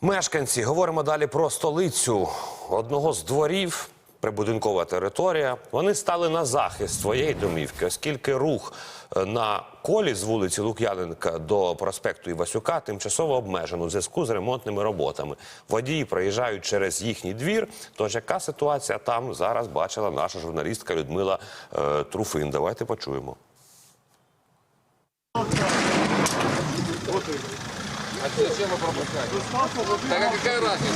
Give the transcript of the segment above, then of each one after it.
Мешканці говоримо далі про столицю одного з дворів. Прибудинкова територія. Вони стали на захист своєї домівки, оскільки рух е, на колі з вулиці Лук'яненка до проспекту Івасюка тимчасово обмежено у зв'язку з ремонтними роботами. Водії проїжджають через їхній двір. Тож яка ситуація там зараз бачила наша журналістка Людмила е, Труфин? Давайте почуємо. Так а какая разница?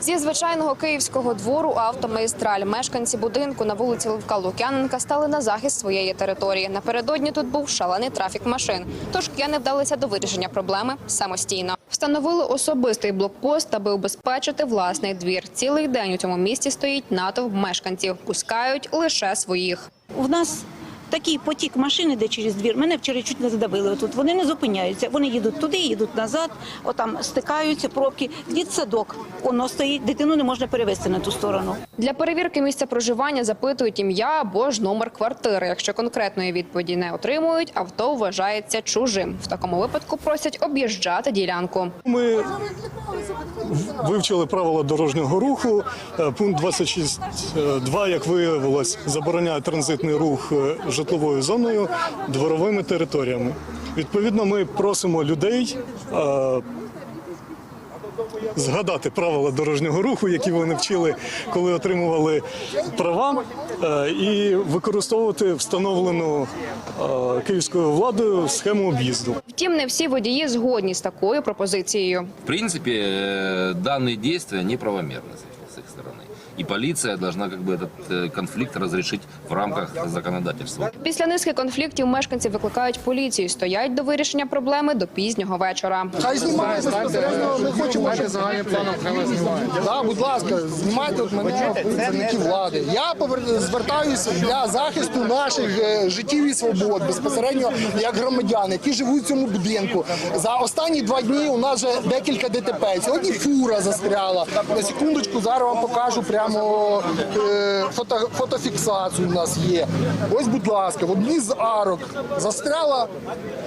Зі звичайного київського двору автомагістраль мешканці будинку на вулиці Левка Лук'яненка стали на захист своєї території. Напередодні тут був шалений трафік машин. Тож кияни вдалися до вирішення проблеми самостійно. Встановили особистий блокпост, аби убезпечити власний двір. Цілий день у цьому місті стоїть натовп мешканців. Пускають лише своїх. У нас такий потік машин іде через двір. Мене вчора чуть не задавили. Тут вони не зупиняються. Вони їдуть туди, їдуть назад. Отам стикаються пробки. Дітсадок. Воно стоїть. Дитину не можна перевезти на ту сторону. Для перевірки місця проживання запитують ім'я або ж номер квартири. Якщо конкретної відповіді не отримують, авто вважається чужим. В такому випадку просять об'їжджати ділянку. Ми вивчили правила дорожнього руху. Е, Пункт 26.2, як виявилось, забороняє транзитний рух е, житловою зоною дворовими територіями. Відповідно, ми просимо людей е, згадати правила дорожнього руху, які вони вчили, коли отримували права, е, і використовувати встановлену е, київською владою схему об'їзду. Втім, не всі водії згодні з такою пропозицією. В принципе, э, данные действия неправомерны с их стороны. И полиция должна как бы этот э, конфликт разрешить в рамках законодательства. Після низки конфліктів мешканці викликають поліцію, стоять до вирішення проблеми до пізнього вечора. Хай знімає безпосередньо. Ми хочемо, щоб загальним планом хай знімає. Да, будь ласка, знімайте от мене представники влади. Я повер- звертаюся для захисту наших е, життів і свобод безпосередньо як громадян, які живуть в цьому будинку. За останні два дні у нас вже декілька ДТП. Сьогодні фура застряла. На секундочку зараз вам покажу прямо е, фото, фотофіксацію. У нас є. Ось, будь ласка, в одній з арок застряла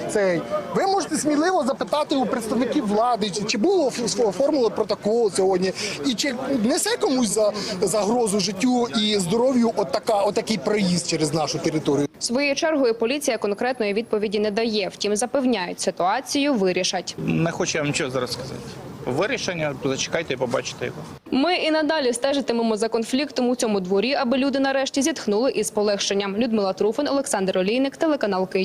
цей. Ви можете сміливо запитати у представників влади, чи, чи було оф- оформлено протокол сьогодні, і чи несе комусь за загрозу життю і здоров'ю отака, отакий проїзд через нашу територію. Своєю чергою поліція конкретної відповіді не дає. Втім, запевняють, ситуацію вирішать. Не хочу я вам нічого зараз сказати. Вирішення зачекайте і побачите його. Ми і надалі стежитимемо за конфліктом у цьому дворі, аби люди нарешті зітхнули із полегшенням. Людмила Труфин, Олександр Олійник, телеканал Київ.